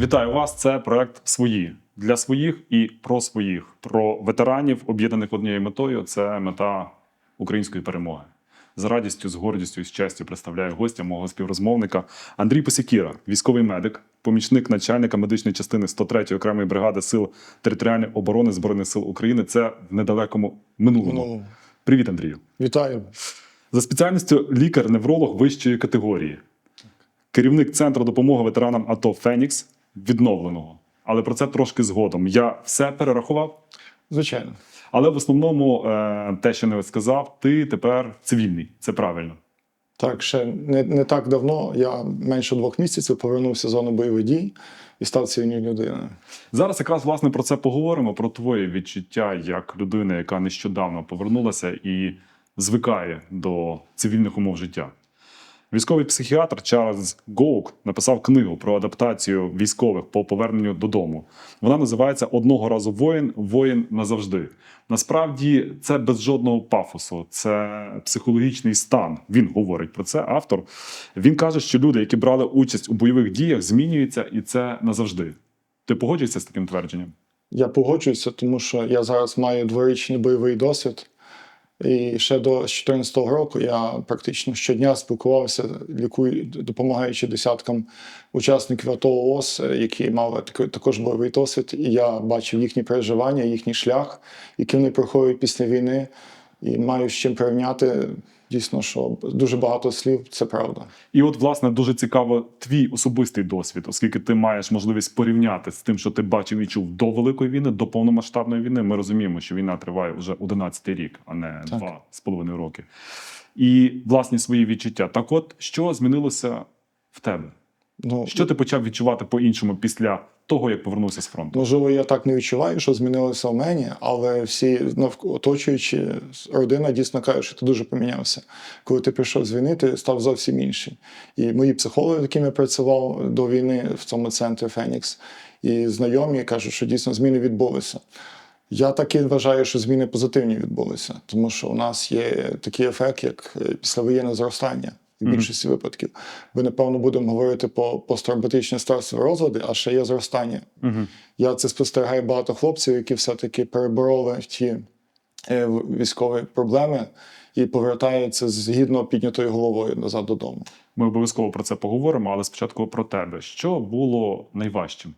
Вітаю вас! Це проект свої для своїх і про своїх, про ветеранів, об'єднаних однією метою. Це мета української перемоги. З радістю, з гордістю і з честю представляю гостя мого співрозмовника Андрій Посікіра, військовий медик, помічник начальника медичної частини 103-ї окремої бригади сил територіальної оборони збройних сил України. Це в недалекому минулому. Ну, Привіт, Андрію. вітаю. За спеціальністю лікар-невролог вищої категорії, керівник центру допомоги ветеранам АТО Фенікс відновленого. Але про це трошки згодом. Я все перерахував. Звичайно. Але в основному е, те, що не сказав, ти тепер цивільний. Це правильно. Так, ще не, не так давно, я менше двох місяців повернувся з зони бойових дій і став цивільною людиною. Зараз якраз власне про це поговоримо: про твоє відчуття як людини, яка нещодавно повернулася і звикає до цивільних умов життя. Військовий психіатр Чарльз Гоук написав книгу про адаптацію військових по поверненню додому. Вона називається Одного разу воїн, воїн назавжди. Насправді це без жодного пафосу, це психологічний стан. Він говорить про це. Автор він каже, що люди, які брали участь у бойових діях, змінюються, і це назавжди. Ти погоджуєшся з таким твердженням? Я погоджуюся, тому що я зараз маю дворічний бойовий досвід. І ще до 2014 року я практично щодня спілкувався, лікую, допомагаючи десяткам учасників АТО ООС, які мали також бойовий досвід. І я бачив їхні переживання, їхній шлях, який вони проходять після війни. І маю з чим порівняти. Дійсно, що дуже багато слів це правда. І от, власне, дуже цікаво твій особистий досвід, оскільки ти маєш можливість порівняти з тим, що ти бачив і чув до Великої війни, до повномасштабної війни. Ми розуміємо, що війна триває вже 11 рік, а не Так. два з половиною роки. І власні свої відчуття. Так, от що змінилося в тебе? Ну, Що ти почав відчувати по-іншому після того, як повернувся з фронту? Можливо, я так не відчуваю, що змінилося в мені, але всі оточуючі родина дійсно каже, що ти дуже помінявся. Коли ти прийшов з війни, ти став зовсім інший. І мої психологи, якими я працював до війни в цьому центрі Фенікс, і знайомі кажуть, що дійсно зміни відбулися. Я так і вважаю, що зміни позитивні відбулися, тому що у нас є такий ефект, як післявоєнне зростання. В більшості випадків. Ми, напевно, будемо говорити по посттравматичні стресові розлади, а ще є зростання. Угу. Я це спостерігаю багато хлопців, які все-таки перебороли ті е, військові проблеми і повертаються з гідно піднятою головою назад додому. Ми обов'язково про це поговоримо, але спочатку про тебе. Що було найважчим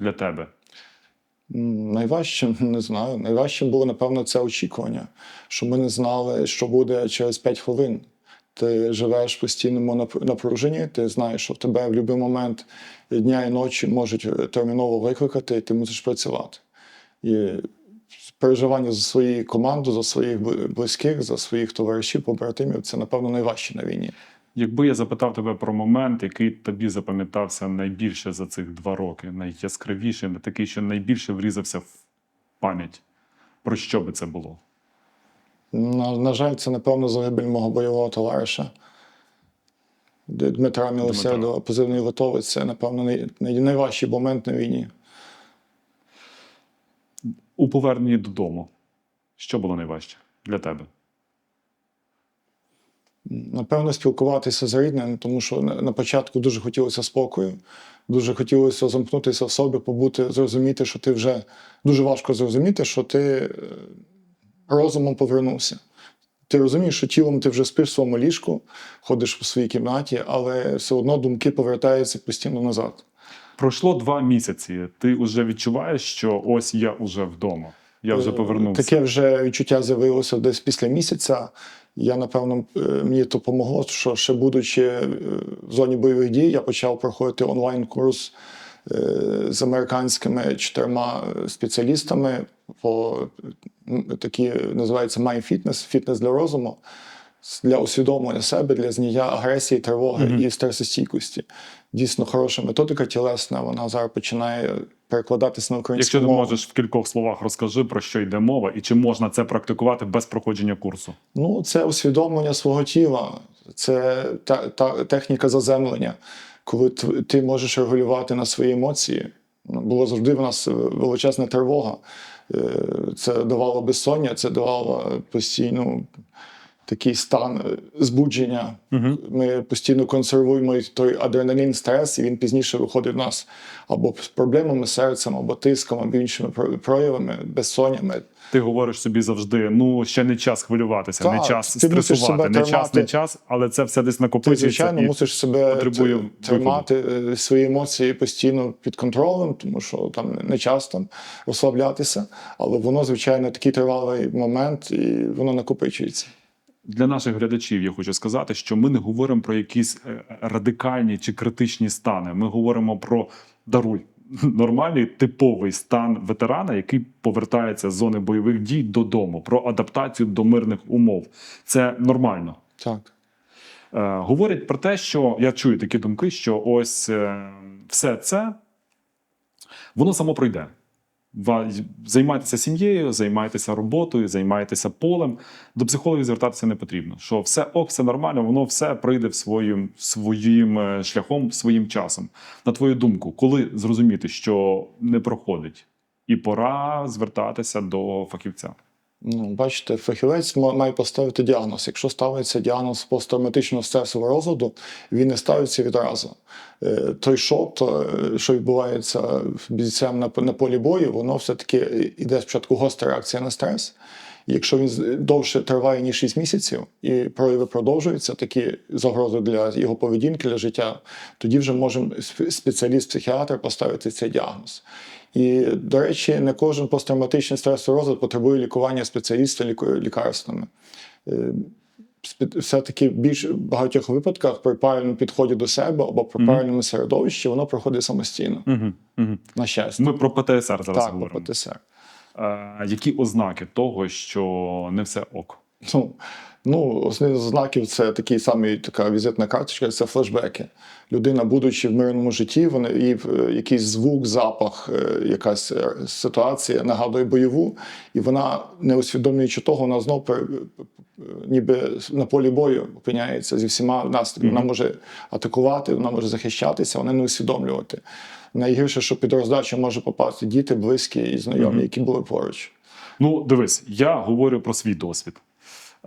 для тебе? Найважчим не знаю. Найважчим було, напевно, це очікування, що ми не знали, що буде через 5 хвилин. Ти живеш в постійному напруженні, ти знаєш, що в тебе в будь-який момент дня і ночі можуть е, терміново викликати, і ти мусиш працювати. І переживання за свою команду, за своїх близьких, за своїх товаришів, побратимів це, напевно, найважче на війні. Якби я запитав тебе про момент, який тобі запам'ятався найбільше за цих два роки, найяскравіше, такий, що найбільше врізався в пам'ять, про що би це було? На, на жаль, це, напевно, загибель мого бойового товариша. Дмитра Мілосердова, позивний литовець, це, напевно, най, най, найважчий момент на війні. У поверненні додому. Що було найважче для тебе? Напевно, спілкуватися з рідними, тому що на, на початку дуже хотілося спокою, дуже хотілося замкнутися в собі, побути, зрозуміти, що ти вже дуже важко зрозуміти, що ти е, розумом повернувся. Ти розумієш, що тілом ти вже спиш в своєму ліжку, ходиш по своїй кімнаті, але все одно думки повертаються постійно назад. Пройшло два місяці. Ти вже відчуваєш, що ось я вже вдома. Я вже Е, повернувся. Таке вже відчуття з'явилося десь після місяця. Я, напевно, е, мені то допомогло, що ще будучи е, в зоні бойових дій, я почав проходити онлайн-курс з американськими чотирма спеціалістами по такі називається MyFitness, фітнес для розуму. Для усвідомлення себе, для зняття агресії, тривоги Мгм. і стресостійкості. Дійсно хороша методика тілесна, вона зараз починає перекладатися на українську Якщо ти можеш в кількох словах розкажи про що йде мова, і чи можна це практикувати без проходження курсу? Ну, це усвідомлення свого тіла, це та, та техніка заземлення, коли ти можеш регулювати на свої емоції. Було завжди в нас величезна тривога. Е, Це давало безсоння, це давало постійну такий стан е, збудження. Мгм. Ми постійно консервуємо той адреналін, стрес, і він пізніше виходить в нас або з проблемами з серцем, або тиском, або іншими про- проявами, безсоннями. Ти говориш собі завжди: ну ще не час хвилюватися, не час ти стресувати, себе не час, не час, але це все десь Ти, звичайно, і- мусиш себе потребує тримати е, свої емоції постійно під контролем, тому що там не час там розслаблятися, але воно, звичайно, такий тривалий момент, і воно накопичується. Для наших глядачів я хочу сказати, що ми не говоримо про якісь е, радикальні чи критичні стани. Ми говоримо про даруй. Нормальний типовий стан ветерана, який повертається з зони бойових дій додому, про адаптацію до мирних умов. Це нормально. Так. Е, говорять про те, що я чую такі думки, що ось е, все це воно само пройде. Займайтеся сім'єю, займайтеся роботою, займайтеся полем. До психологів звертатися не потрібно. Що все ок, все нормально, воно все прийде своїм, своїм е, шляхом, своїм часом. На твою думку, коли зрозуміти, що не проходить, і пора звертатися до фахівця. Ну, бачите, фахівець має поставити діагноз. Якщо ставиться діагноз посттравматичного стресового розладу, він не ставиться відразу. Е, Той шок, то, е, що відбувається бійцем на, на полі бою, воно все-таки йде спочатку гостра реакція на стрес. Якщо він довше триває ніж 6 місяців і прояви продовжуються, такі загрози для його поведінки, для життя, тоді вже може спеціаліст-психіатр поставити цей діагноз. І, до речі, не кожен посттравматичний стресовий розлад потребує лікування спеціаліста лікарствами. Е, Все-таки в більш багатьох випадках при правильному підході до себе або при правильному середовищі воно проходить самостійно. Угу, угу. На щастя. Ми про ПТСР зараз так, говоримо. по ПТСР. Е, які ознаки того, що не все ок? Ну, ну, з знаків це такий самий така візитна карточка, це флешбеки. Людина, будучи в мирному житті, вони їй е, якийсь звук, запах, е, якась е, ситуація нагадує бойову, і вона, не усвідомлюючи того, вона знов е, ніби на полі бою опиняється зі всіма наслідками. Вона може атакувати, вона може захищатися, вона не усвідомлювати. Найгірше, що під роздачу може попасти діти, близькі і знайомі, які були поруч. Ну, дивись, я говорю про свій досвід.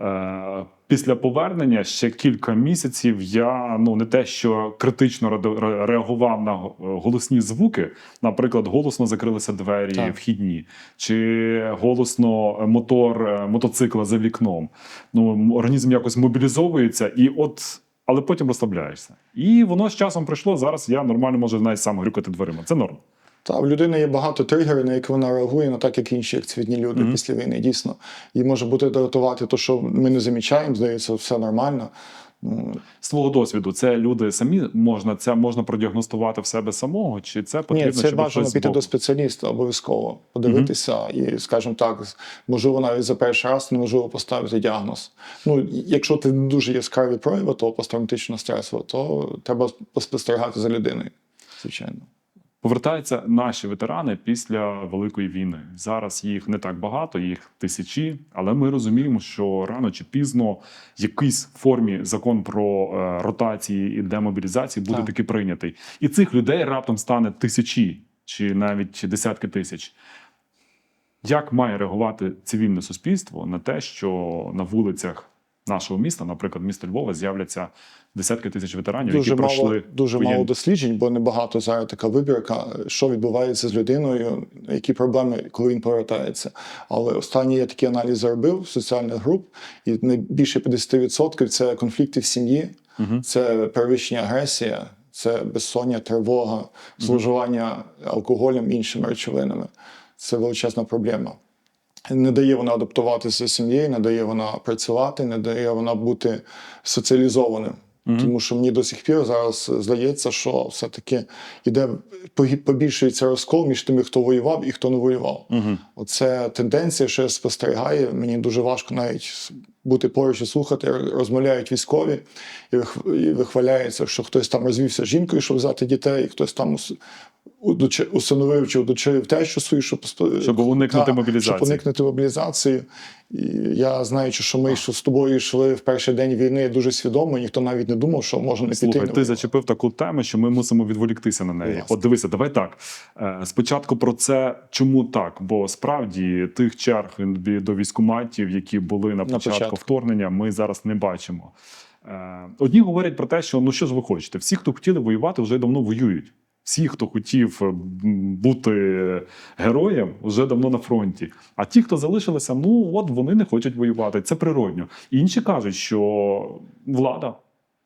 Е, після повернення ще кілька місяців я ну не те, що критично реагував на голосні звуки. Наприклад, голосно закрилися двері Так. вхідні, чи голосно мотор е, мотоцикла за вікном. Ну, організм якось мобілізовується, і от. Але потім розслабляєшся. І воно з часом прийшло. Зараз я нормально можу навіть сам грюкати дверима. Це норм. Та в людини є багато тригерів, на які вона реагує, не так як інші як цвітні люди Мгм. після війни. Дійсно, їй може бути дратувати, то що ми не замічаємо, здається, все нормально. Ну, З твого досвіду, це люди самі можна це можна продіагностувати в себе самого, чи це потрібно? Ні, це щоб бажано піти до спеціаліста обов'язково, подивитися і, скажімо так, можливо, навіть за перший раз неможливо поставити діагноз. Ну, якщо ти не дуже яскраві прояви того посттравматичного стресу, то треба поспостерігати за людиною, звичайно. Повертаються наші ветерани після великої війни. Зараз їх не так багато, їх тисячі, але ми розуміємо, що рано чи пізно в якійсь формі закон про е, ротації і демобілізації буде Так. таки прийнятий. І цих людей раптом стане тисячі чи навіть десятки тисяч. Як має реагувати цивільне суспільство на те, що на вулицях нашого міста, наприклад, міста Львова, з'являться десятки тисяч ветеранів, Дуже які мало, пройшли дуже воєнні- мало досліджень, бо небагато зараз така вибірка, що відбувається з людиною, які проблеми, коли він повертається. Але останній я такі аналізи робив соціальних груп, і не більше 50% це конфлікти в сім'ї, Мгм. це перевищення агресія, це безсоння, тривога, зловживання алкоголем іншими речовинами. Це величезна проблема. Не дає вона адаптуватися з сім'єю, не дає вона працювати, не дає вона бути соціалізованим. Мгм. Тому що мені до сих пір зараз здається, що все-таки іде погі- побільшується розкол між тими, хто воював і хто не воював. Мгм. Оце тенденція, що я спостерігаю. Мені дуже важко навіть бути поруч і слухати. Розмовляють військові і вих- вихваляється, що хтось там розвівся з жінкою, щоб взяти дітей, і хтось там усиновив чи удочерив те, що свою, щоб, Щоб уникнути Та, мобілізації. Щоб уникнути мобілізації. І я знаючи, що ми що з тобою йшли в перший день війни дуже свідомо, ніхто навіть не думав, що можна не Слухай, піти. ти зачепив таку тему, що ми мусимо відволіктися на неї. Власне. От дивися, давай так. Е, Спочатку про це, чому так? Бо справді тих черг до військоматів, які були на початку, початку. вторгнення, ми зараз не бачимо. Е, Одні говорять про те, що ну що ж ви хочете? Всі, хто хотіли воювати, вже давно воюють. Всі, хто хотів е, бути героєм, вже давно на фронті. А ті, хто залишилися, ну от вони не хочуть воювати. Це природньо. Інші кажуть, що влада.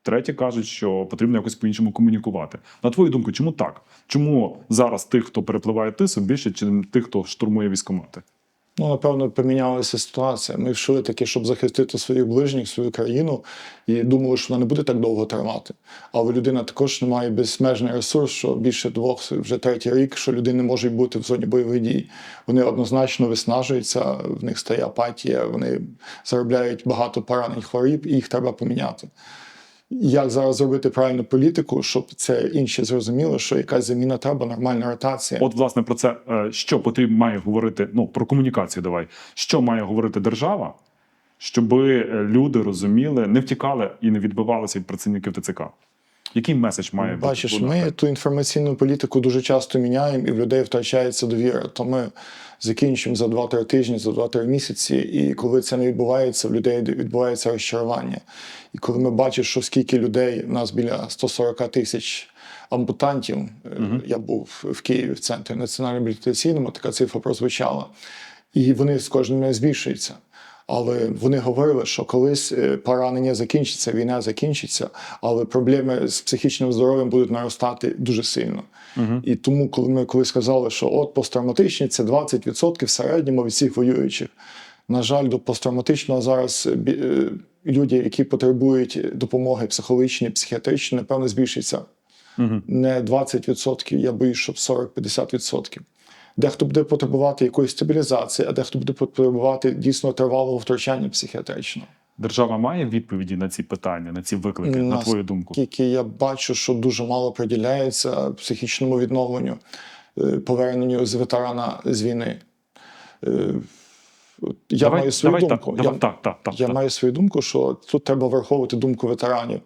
Треті кажуть, що потрібно якось по-іншому комунікувати. На твою думку, чому так? Чому зараз тих, хто перепливає тису, більше, ніж тих, хто штурмує військомати? Ну, напевно, помінялася ситуація. Ми йшли таки, щоб захистити своїх ближніх, свою країну, і думали, що вона не буде так довго тримати. Але людина також не має безмежний ресурс, що більше двох вже третій рік, що люди не можуть бути в зоні бойових дій. Вони однозначно виснажуються, в них стає апатія, вони заробляють багато поранень хворіб, і їх треба поміняти. Як зараз зробити правильну політику, щоб це інші зрозуміли, що якась заміна треба, нормальна ротація. От, власне, про це е, що потрібно має говорити? Ну про комунікацію. Давай що має говорити держава, щоб люди розуміли, не втікали і не відбивалися від працівників ТЦК. Який меседж має бути? Бачиш, ми ту інформаційну політику дуже часто міняємо, і в людей втрачається довіра. То ми закінчимо за 2-3 тижні, за 2-3 місяці, і коли це не відбувається, в людей відбувається розчарування. І коли ми бачимо, що скільки людей, у нас біля 140 тисяч ампутантів, е, я був в Києві в центрі національно реабілітаційному, така цифра прозвучала. І вони з кожним збільшуються. Але вони говорили, що колись е, поранення закінчиться, війна закінчиться, але проблеми з психічним здоров'ям будуть наростати дуже сильно. І тому, коли ми коли сказали, що от посттравматичні це 20% в середньому від всіх воюючих. На жаль, до посттравматичного зараз е, е, люди, які потребують допомоги психологічної, психіатричної, напевно, збільшиться Угу. не 20%, я боюсь, щоб 40-50%. Дехто буде потребувати якоїсь стабілізації, а дехто буде потребувати дійсно тривалого втручання психіатричного. Держава має відповіді на ці питання, на ці виклики, на Нас- твою думку. Тільки я бачу, що дуже мало приділяється психічному відновленню, е, поверненню з ветерана з війни. Е, Я давай, маю свою давай, думку. Так, давай, так, так, так, я так. маю свою думку, що тут треба враховувати думку ветеранів.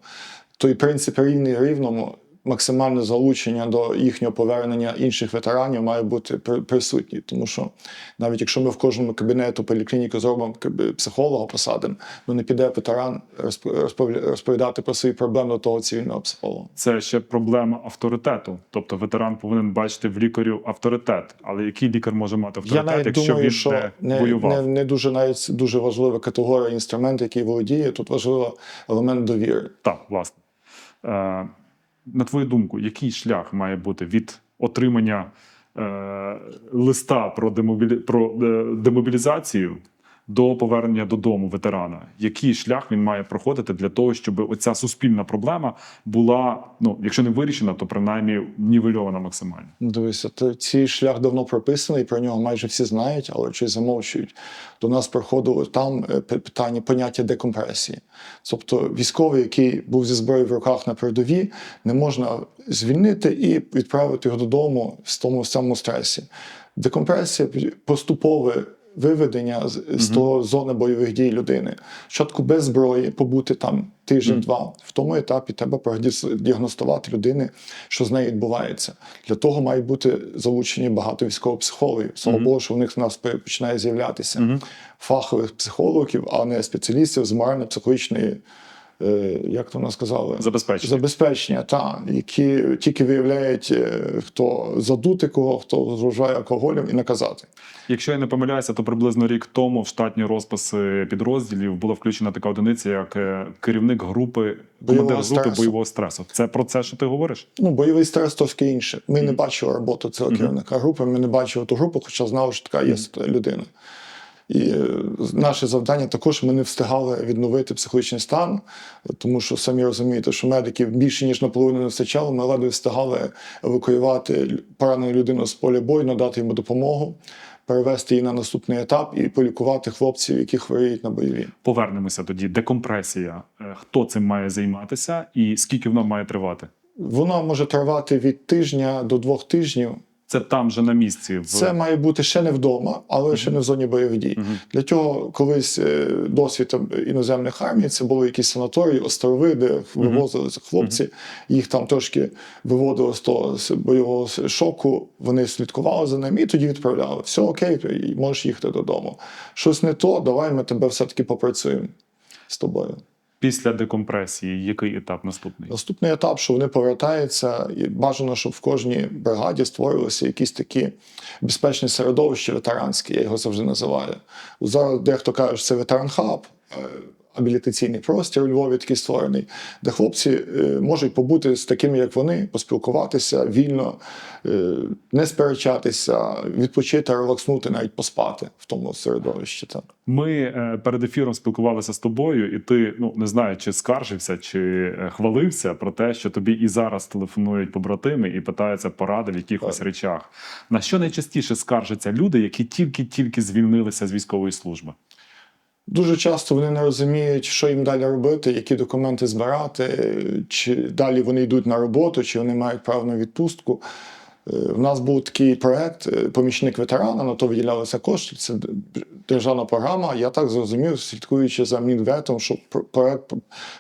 Той принцип рівний рівному, максимальне залучення до їхнього повернення інших ветеранів має бути при- присутній. Тому що навіть якщо ми в кожному кабінету поліклініку зробимо психолога посадимо, ну не піде ветеран розп- розпові- розповідати про свої проблеми до того цивільного психолога. Це ще проблема авторитету. Тобто ветеран повинен бачити в лікарю авторитет. Але який лікар може мати Я авторитет, навіть якщо думаю, він що не, воював? не, не дуже навіть дуже важлива категорія інструменту, який володіє. Тут важливий елемент довіри. Так, власне. Е, на твою думку, який шлях має бути від отримання е, листа про, демобілі... про е, демобілізацію до повернення додому ветерана? Який шлях він має проходити для того, щоб оця суспільна проблема була, ну, якщо не вирішена, то принаймні нівельована максимально? Ну, Дивися, то цей шлях давно прописаний, про нього майже всі знають, але чи замовчують. До нас приходило там е, питання поняття декомпресії. Тобто військовий, який був зі зброєю в руках на передовій, не можна звільнити і відправити його додому в тому самому стресі. Декомпресія поступове виведення з, з того зони бойових дій людини. Спочатку без зброї побути там тиждень-два. В тому етапі треба продіагностувати людини, що з нею відбувається. Для того мають бути залучені багато військовопсихологів. Слава Богу, що в них в нас починає з'являтися фахових психологів, а не спеціалістів з морально-психологічної. Е, Як то вона сказала? Забезпечення. Забезпечення, та, які тільки виявляють, е, хто задути кого, хто зловживає алкоголем і наказати. Якщо я не помиляюся, то приблизно рік тому в штатні розписи підрозділів була включена така одиниця, як е, керівник групи, командир групи стресу. бойового стресу. Це про це, що ти говориш? Ну, бойовий стрес трошки інше. Ми не бачили роботу цього керівника групи, ми не бачили ту групу, хоча знали, що така є людина. І е, наше завдання також ми не встигали відновити психологічний стан, тому що самі розумієте, що медиків більше ніж наполовину не вистачало. Ми ледве встигали евакуювати поранену людину з поля бою, надати йому допомогу, перевести її на наступний етап і полікувати хлопців, які хворіють на бойові. Повернемося тоді. Декомпресія. Е, Хто цим має займатися і скільки воно має тривати? Вона може тривати від тижня до двох тижнів. Це там же на місці. В... Це має бути ще не вдома, але ще не в зоні бойових дій. Для цього колись е, досвід іноземних армій це були якісь санаторії, острови, де вивозилися хлопці. Їх там трошки виводили з того бойового шоку. Вони слідкували за ними і тоді відправляли. Все окей, можеш їхати додому. Щось не то, давай ми тебе все-таки попрацюємо з тобою. Після декомпресії, який етап наступний? Наступний етап, що вони повертаються, і бажано, щоб в кожній бригаді створилися якісь такі безпечні середовища ветеранські, я його завжди називаю. Зараз дехто каже, що це ветеран-хаб, е, абілітаційний простір у Львові такий створений, де хлопці е, можуть побути з такими, як вони, поспілкуватися вільно, е, не сперечатися, відпочити, релакснути, навіть поспати в тому середовищі. Так. Ми е, перед ефіром спілкувалися з тобою, і ти ну не знаю, чи скаржився, чи хвалився про те, що тобі і зараз телефонують побратими і питаються поради в якихось Так. речах. На що найчастіше скаржаться люди, які тільки-тільки звільнилися з військової служби? Дуже часто вони не розуміють, що їм далі робити, які документи збирати, чи далі вони йдуть на роботу, чи вони мають право на відпустку. Е, В нас був такий проект е, помічник ветерана, на то виділялися кошти. Це державна програма. Я так зрозумів, слідкуючи за Мінветом, що пр- проект,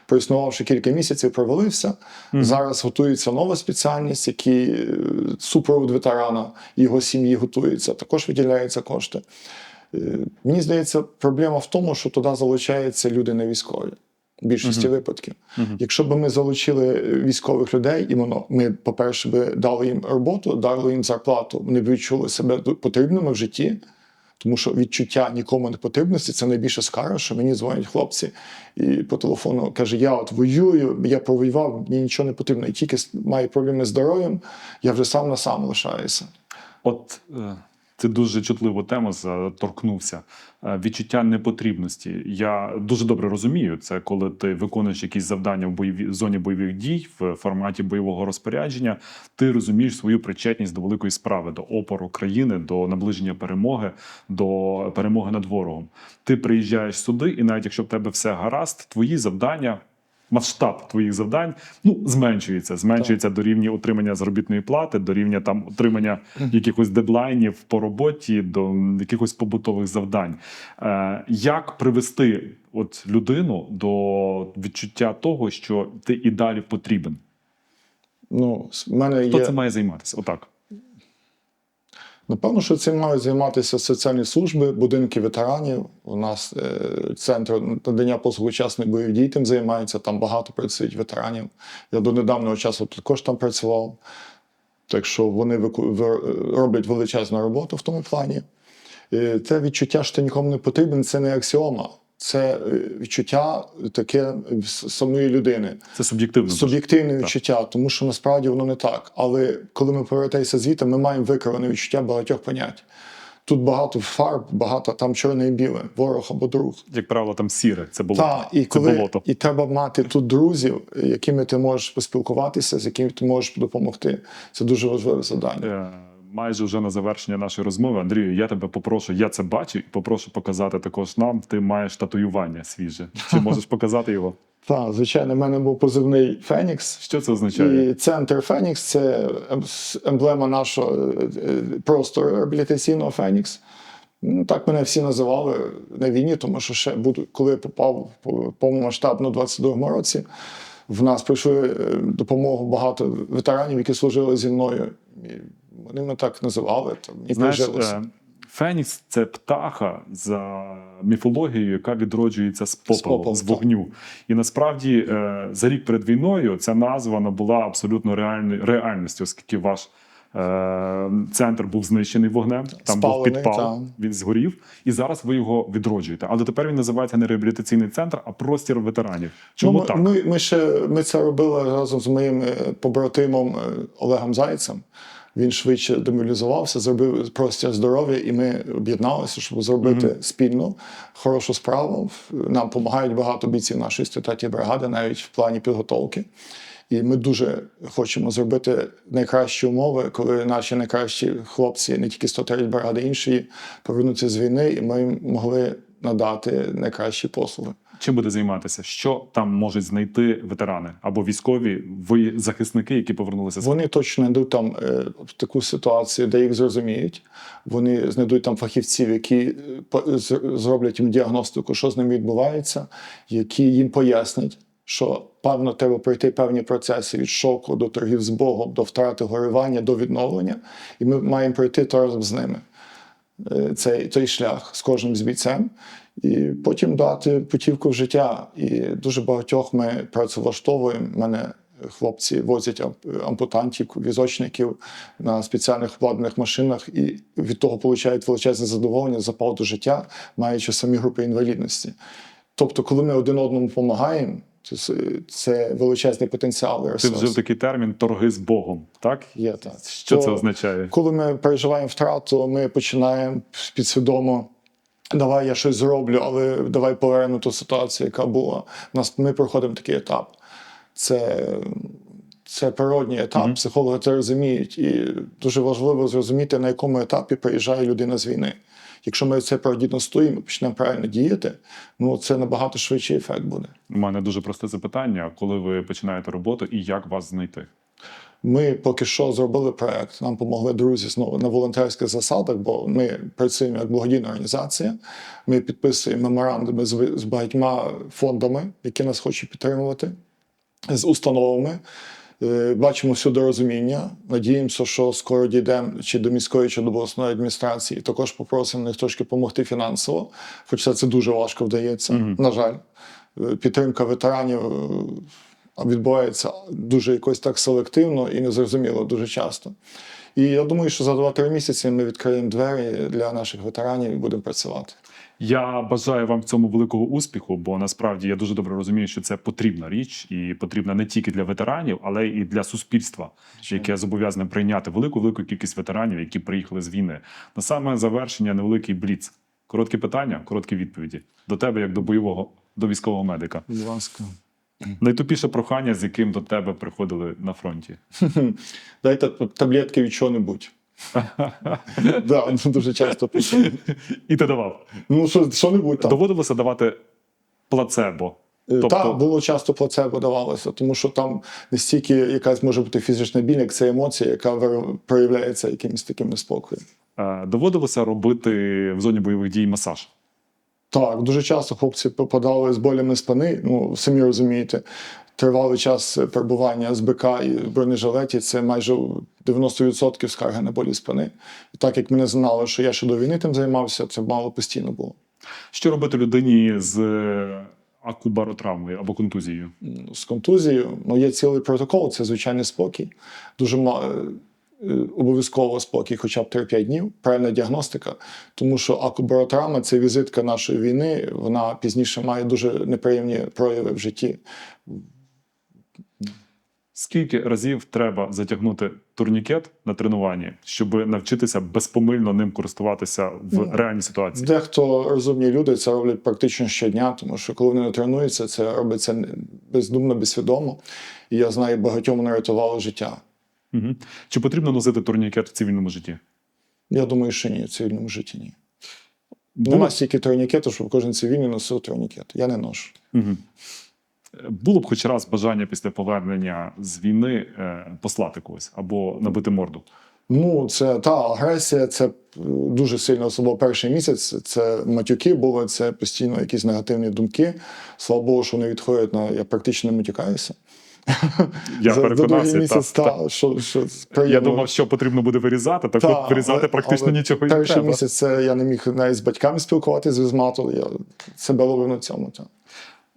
проіснувавши кілька місяців, провалився. Зараз готується нова спеціальність, який е, супровід ветерана його сім'ї готується. Також виділяються кошти. Е, Мені здається, проблема в тому, що туди залучаються люди не військові. В більшості випадків. Якщо б ми залучили е, військових людей, іменно ми, по-перше, би дали їм роботу, дали їм зарплату, вони б відчули себе потрібними в житті. Тому що відчуття нікому не потрібності це найбільше скара, що мені дзвонять хлопці і по телефону каже: Я от воюю, я провоював, мені нічого не потрібно. І тільки маю проблеми з здоров'ям, я вже сам на сам лишаюся. От е, ти дуже чутливу тему заторкнувся. Е, Відчуття непотрібності. Я дуже добре розумію це, коли ти виконуєш якісь завдання в бойовій в зоні бойових дій в форматі бойового розпорядження. Ти розумієш свою причетність до великої справи, до опору країни, до наближення перемоги, до перемоги над ворогом. Ти приїжджаєш сюди, і навіть якщо в тебе все гаразд, твої завдання. Масштаб твоїх завдань ну зменшується, зменшується до рівня отримання заробітної плати, до рівня там отримання якихось дедлайнів по роботі, до якихось побутових завдань. Е, як привести от людину до відчуття того, що ти і далі потрібен? Ну, в мене Хто є це має займатися? Отак. Напевно, що цим мають займатися соціальні служби, будинки ветеранів. У нас е, центр надання послуг учасних бойових дій тим займається. Там багато працюють ветеранів. Я до недавнього часу також там працював. Так що вони роблять величезну роботу в тому плані. Це Те відчуття, що ти нікому не потрібен, це не аксіома. Це е, відчуття таке самої людини. Це суб'єктивно. дуже. Суб'єктивне відчуття, тому що насправді воно не так. Але коли ми повертаємося звідти, ми маємо викриване відчуття багатьох понять. Тут багато фарб, багато там чорне і біле, ворог або друг. Як правило, там сіре, це болото. Та, і це коли болото. і треба мати тут друзів, якими ти можеш поспілкуватися, з якими ти можеш допомогти. Це дуже важливе завдання. Майже вже на завершення нашої розмови, Андрію, я тебе попрошу, я це бачу, і попрошу показати також нам. Ти маєш татуювання свіже. Чи можеш показати його? Так, звичайно, в мене був позивний Фенікс. Що це означає? І центр Фенікс це ем- емблема нашого е, е, простору реабілітаційного Фенікс. Ну, так мене всі називали на війні, тому що ще буду, коли я попав в повномасштабну у 22-му році, в нас прийшли е, допомогу багато ветеранів, які служили зі мною. І вони мене так називали. Там, мені Знаєш, е, Фенікс це птаха за міфологією, яка відроджується з попелу, з, попелу, так. вогню. І насправді е, за рік перед війною ця назва набула абсолютно реальної реальністю, оскільки ваш е, центр був знищений вогнем, там був підпал, так. він згорів, і зараз ви його відроджуєте. Але тепер він називається не реабілітаційний центр, а простір ветеранів. Чому ну, ми, так? Ми, ми, ще, ми це робили разом з моїм побратимом Олегом Зайцем. Він швидше демобілізувався, зробив простір здоров'я, і ми об'єдналися, щоб зробити спільну хорошу справу. Нам допомагають багато бійців нашої 103 бригади, навіть в плані підготовки. І ми дуже хочемо зробити найкращі умови, коли наші найкращі хлопці, не тільки 103 бригади, інші повернуться з війни, і ми їм могли надати найкращі послуги. Чим буде займатися? Що там можуть знайти ветерани або військові захисники, які повернулися Вони точно знайдуть там е, таку ситуацію, де їх зрозуміють. Вони знайдуть там фахівців, які е, зроблять їм діагностику, що з ними відбувається, які їм пояснять, що певно треба пройти певні процеси від шоку до торгів з Богом, до втрати горювання, до відновлення, і ми маємо пройти разом з ними. е, Цей, цей шлях з кожним з бійцем, і потім дати путівку в життя. І дуже багатьох ми працевлаштовуємо. Мене хлопці возять ампутантів, візочників на спеціальних вкладених машинах, і від того отримують величезне задоволення, запал до життя, маючи самі групи інвалідності. Тобто, коли ми один одному допомагаємо, це, величезний потенціал. Ти вжив такий термін торги з Богом, так? Є так. Що це означає? коли ми переживаємо втрату, ми починаємо підсвідомо. Давай я щось зроблю, але давай поверну ту ситуацію, яка була. Нас ми проходимо такий етап. Це, це природній етап. Психологи це розуміють. І дуже важливо зрозуміти, на якому етапі приїжджає людина з війни. Якщо ми це продіагностуємо, почнемо правильно діяти, ну це набагато швидший ефект буде. У мене дуже просте запитання: коли ви починаєте роботу і як вас знайти? Ми поки що зробили проект. Нам допомогли друзі знову на волонтерських засадах, бо ми працюємо як благодійна організація. Ми підписуємо меморандуми з, з багатьма фондами, які нас хочуть підтримувати, з установами. Е, Бачимо всюди розуміння. Надіємося, що скоро дійдемо чи до міської, чи до обласної адміністрації. Також попросимо них трошки допомогти фінансово, хоча це дуже важко вдається, на жаль. Е, Підтримка ветеранів відбувається дуже якось так селективно і незрозуміло дуже часто. І я думаю, що за 2-3 місяці ми відкриємо двері для наших ветеранів і будемо працювати. Я бажаю вам в цьому великого успіху, бо насправді я дуже добре розумію, що це потрібна річ, і потрібна не тільки для ветеранів, але і для суспільства, яке зобов'язане прийняти велику велику кількість ветеранів, які приїхали з війни. На саме завершення невеликий бліц. Короткі питання, короткі відповіді до тебе, як до бойового, до військового медика. Будь ласка. Найтупіше прохання, з яким до тебе приходили на фронті. Дайте таблетки від чого-небудь. Да, ну, дуже часто пишуть. І ти давав. Ну, що, що-небудь там. Доводилося давати плацебо. Тобто... Тобто- Так, було часто плацебо давалося, тому що там не стільки якась може бути фізична біль, як це емоція, яка проявляється якимось таким неспокоєм. Е, Доводилося робити в зоні бойових дій масаж. Так, дуже часто хлопці попадали з болями спини. Ну, самі розумієте, тривалий час перебування з БК і бронежилеті це майже 90% скарги на болі спини. І так як ми не знали, що я ще до війни тим займався, це мало постійно було. Що робити людині з е, акубаротравмою або контузією? З контузією. Ну, є цілий протокол, це звичайний спокій. Дуже ма- е, обов'язково спокій, хоча б 3-5 днів, правильна діагностика. Тому що акубаротравма це візитка нашої війни. Вона пізніше має дуже неприємні прояви в житті. Скільки разів треба затягнути турнікет на тренуванні, щоб навчитися безпомильно ним користуватися в Ну, реальній ситуації? Дехто розумні люди це роблять практично щодня, тому що коли вони не тренуються, це робиться не- бездумно, безсвідомо. І я знаю, багатьом вони рятували життя. Угу. Чи потрібно носити турнікет в цивільному житті? Я думаю, що ні, в цивільному житті ні. Було, Нема стільки турнікету, щоб кожен цивільний носив турнікет. Я не ношу. угу. Було б хоч раз бажання після повернення з війни е, послати когось або набити морду. Ну, це та агресія, це е, дуже сильно, особливо перший місяць. Це матюки були, це постійно якісь негативні думки. Слава Богу, що вони відходять на я практично не матюкаюся. Я За- переконався. місяць, та. та, що, що Я думав, що потрібно буде вирізати, так Та, от вирізати але- практично але нічого не Перший треба. місяць це я не міг навіть з батьками спілкуватися з візмату, Я себе ловив на цьому. Та.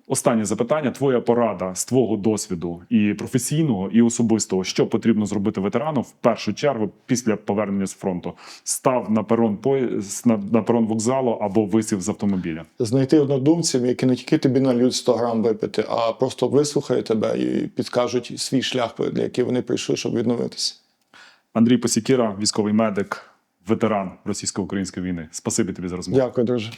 Останнє запитання: твоя порада з твого досвіду і професійного, і особистого, що потрібно зробити ветерану в першу чергу після повернення з фронту? Став на перон поїзд, на, на перон вокзалу або висів з автомобіля. Знайти однодумців, які не тільки тобі нальють 100 грам випити, а просто вислухають тебе і підкажуть свій шлях, для який вони прийшли, щоб відновитися. Андрій Посікіра, військовий медик, ветеран російсько-української війни. Спасибі тобі за розмову. Дякую, друже.